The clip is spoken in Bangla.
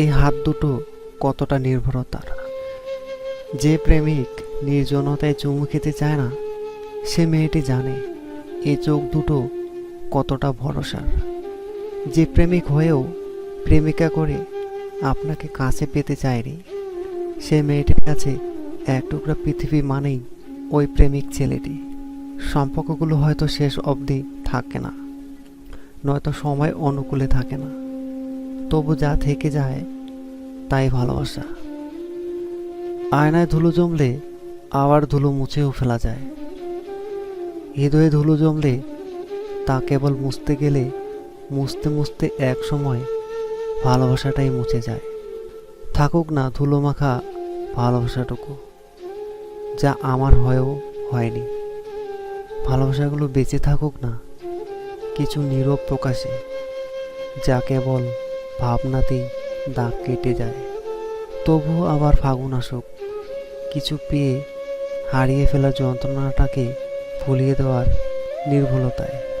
এই হাত দুটো কতটা নির্ভরতার। যে প্রেমিক নির্জনতায় চুমু খেতে চায় না, সে মেয়েটি জানে এই চোখ দুটো কতটা ভরসার। যে প্রেমিক হয়েও প্রেমিকা করে আপনাকে কাছে পেতে চায়নি, সে মেয়েটির কাছে এক টুকরা পৃথিবী মানেই ওই প্রেমিক ছেলেটি। সম্পর্কগুলো হয়তো শেষ অবধি থাকে না, নয়তো সময় অনুকূলে থাকে না। তবু যা থেকে যায়, তাই ভালোবাসা। আয়নায় ধুলো জমলে আবার ধুলো মুছেও ফেলা যায়। হৃদয়ে ধুলো জমলে তা কেবল মুছতে গেলে মুছতে মুছতে এক সময় ভালোবাসাটাই মুছে যায়। থাকুক না ধুলো মাখা ভালোবাসাটুকু, যা আমার হয়েও হয়নি। ভালোবাসাগুলো বেঁচে থাকুক না, কিছু নীরব প্রকাশে, যা কেবল ভাবনাতেই দাগ কেটে যায়। তবু আবার ফাগুন আসুক। কিছু পেয়ে হারিয়ে ফেলা যন্ত্রণাটাকে ফুলিয়ে দেওয়ার নির্ভুলতায়।